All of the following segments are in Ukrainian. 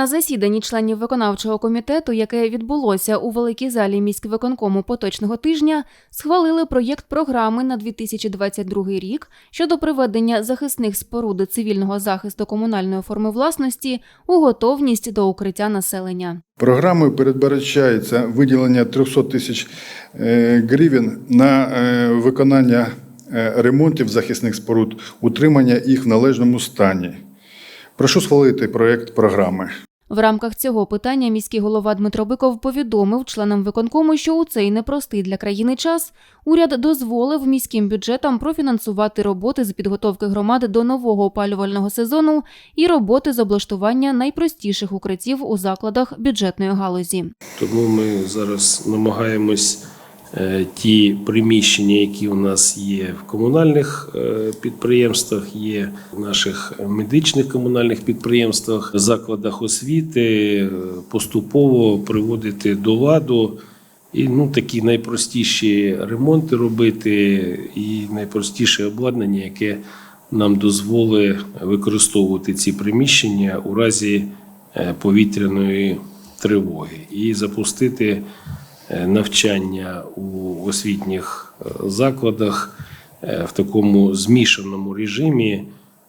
На засіданні членів виконавчого комітету, яке відбулося у великій залі міськвиконкому поточного тижня, схвалили проєкт програми на 2022 рік щодо приведення захисних споруд цивільного захисту комунальної форми власності у готовність до укриття населення. Програмою передбачається виділення 300 тисяч е, гривень на е, виконання е, ремонтів захисних споруд, утримання їх в належному стані. Прошу схвалити проєкт програми. В рамках цього питання міський голова Дмитро Биков повідомив членам виконкому, що у цей непростий для країни час уряд дозволив міським бюджетам профінансувати роботи з підготовки громад до нового опалювального сезону і роботи з облаштування найпростіших укриттів у закладах бюджетної галузі. Тому ми зараз намагаємось ті приміщення, які у нас є в комунальних е, підприємствах, є в наших медичних комунальних підприємствах, закладах освіти, е, поступово приводити до ладу. І ну, такі найпростіші ремонти робити, і найпростіше обладнання, яке нам дозволить використовувати ці приміщення у разі е, повітряної тривоги і запустити е, навчання у освітніх е, закладах е, в такому змішаному режимі.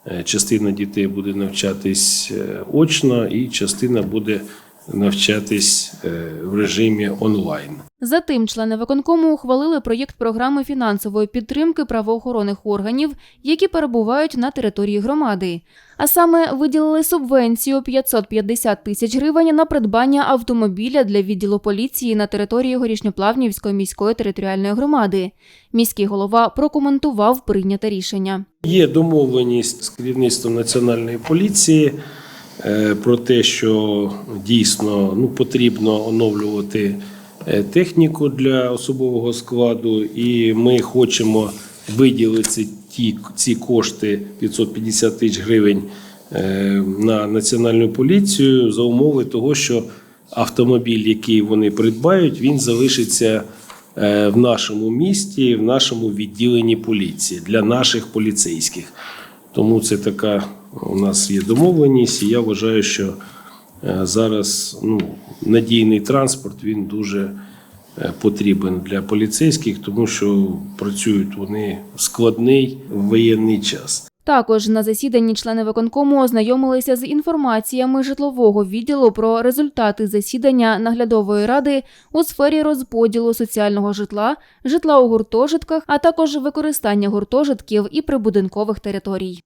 Е, Частина дітей буде навчатись е, очно, і частина буде навчатись е, в режимі онлайн. Затим члени виконкому ухвалили проєкт програми фінансової підтримки правоохоронних органів, які перебувають на території громади. А саме виділили субвенцію 550 тисяч гривень на придбання автомобіля для відділу поліції на території Горішньоплавнівської міської територіальної громади. Міський голова прокоментував прийняте рішення. Є домовленість з керівництвом національної поліції про те, що дійсно ну, потрібно оновлювати е, техніку для особового складу, і ми хочемо виділити ті, ці кошти 550 тисяч гривень е, на національну поліцію за умови того, що автомобіль, який вони придбають, він залишиться е, в нашому місті, в нашому відділенні поліції для наших поліцейських. Тому це така у нас є домовленість, і я вважаю, що е, зараз ну, надійний транспорт він дуже е, потрібен для поліцейських, тому що працюють вони в складний воєнний час. Також на засіданні члени виконкому ознайомилися з інформаціями житлового відділу про результати засідання наглядової ради у сфері розподілу соціального житла, житла у гуртожитках, а також використання гуртожитків і прибудинкових територій.